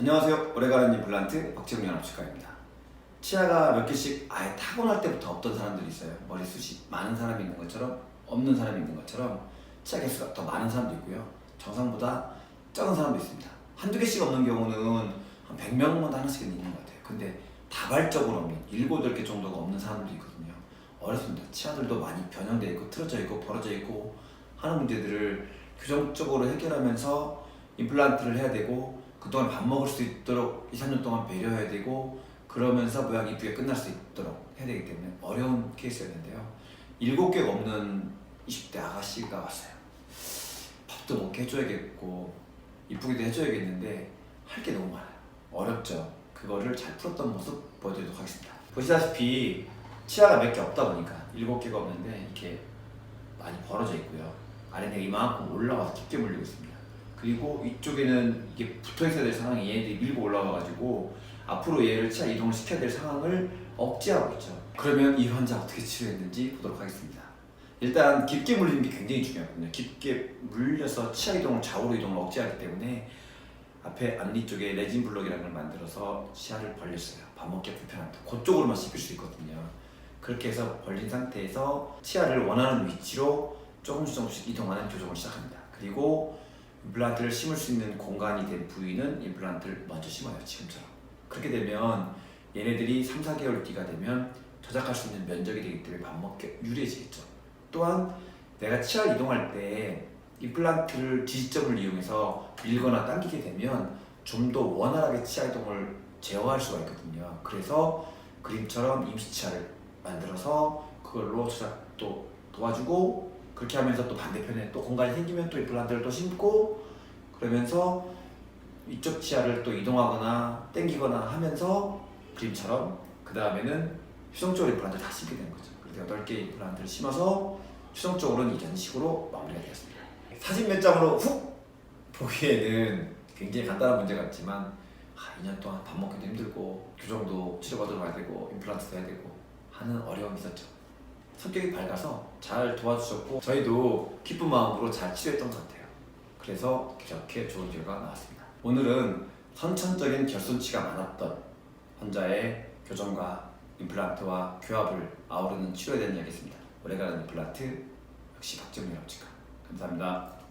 안녕하세요. 오래가는 임플란트 박재훈 연합치과입니다. 치아가 몇 개씩 아예 타고날 때부터 없던 사람들이 있어요. 머리숱이 많은 사람이 있는 것처럼 없는 사람이 있는 것처럼 치아 개수가 더 많은 사람도 있고요. 정상보다 적은 사람도 있습니다. 한두 개씩 없는 경우는 한 100명마다 하나씩은 있는 것 같아요. 근데 다발적으로 없는 7, 8개 정도가 없는 사람들도 있거든요. 어렵습니다. 치아들도 많이 변형되어 있고 틀어져 있고 벌어져 있고 하는 문제들을 규정적으로 해결하면서 임플란트를 해야 되고 그동안 밥 먹을 수 있도록 2, 3년 동안 배려해야 되고 그러면서 모양 이쁘게 끝날 수 있도록 해야 되기 때문에 어려운 케이스였는데요. 7개가 없는 20대 아가씨가 왔어요. 밥도 먹게 해줘야겠고 이쁘게도 해줘야겠는데 할 게 너무 많아요. 어렵죠. 그거를 잘 풀었던 모습 보여드리도록 하겠습니다. 보시다시피 치아가 몇 개 없다 보니까 7개가 없는데 이렇게 많이 벌어져 있고요. 아래내가 이만큼 올라와서 깊게 물리고 있습니다. 그리고 이쪽에는 이게 붙어 있어야 될 상황이 얘네들이 밀고 올라와가지고 앞으로 얘를 치아 이동을 시켜야 될 상황을 억제하고 있죠. 그러면 이 환자 어떻게 치료했는지 보도록 하겠습니다. 일단 깊게 물리는 게 굉장히 중요하거든요. 깊게 물려서 치아 이동을 좌우로 이동을 억제하기 때문에 앞에 앞니 쪽에 레진 블록이라는 걸 만들어서 치아를 벌렸어요. 밥 먹기 불편합니다. 그쪽으로만 씹힐 수 있거든요. 그렇게 해서 벌린 상태에서 치아를 원하는 위치로 조금씩 조금씩 이동하는 교정을 시작합니다. 그리고 임플란트를 심을 수 있는 공간이 된 부위는 임플란트를 먼저 심어요. 지금처럼. 그렇게 되면 얘네들이 3, 4개월 뒤가 되면 저작할 수 있는 면적이 되기 때문에 밥 먹기 유리해지겠죠. 또한 내가 치아를 이동할 때 임플란트를 지지점을 이용해서 밀거나 당기게 되면 좀 더 원활하게 치아 이동을 제어할 수가 있거든요. 그래서 그림처럼 임시치아를 만들어서 그걸로 조작도 도와주고 그렇게 하면서 또 반대편에 또 공간이 생기면 또 임플란트를 또 심고 그러면서 이쪽 치아를 또 이동하거나 당기거나 하면서 그림처럼 그 다음에는 휴성적으로 임플란트를 다 심게 되는 거죠. 그래서 8개 임플란트를 심어서 최종적으로는 이런 식으로 마무리가 되었습니다. 사진 몇 장으로 훅 보기에는 굉장히 간단한 문제 같지만 아, 2년 동안 밥 먹기도 힘들고 교정도 치료받으러 가야 되고 임플란트도 해야 되고 하는 어려움이 있었죠. 성격이 밝아서 잘 도와주셨고 저희도 기쁜 마음으로 잘 치료했던 것 같아요. 그래서 이렇게 좋은 결과가 나왔습니다. 오늘은 선천적인 결손치가 많았던 환자의 교정과 임플란트와 교합을 아우르는 치료에 대한 이야기였습니다. 오래가는 임플란트 역시 박정민 합치과 감사합니다.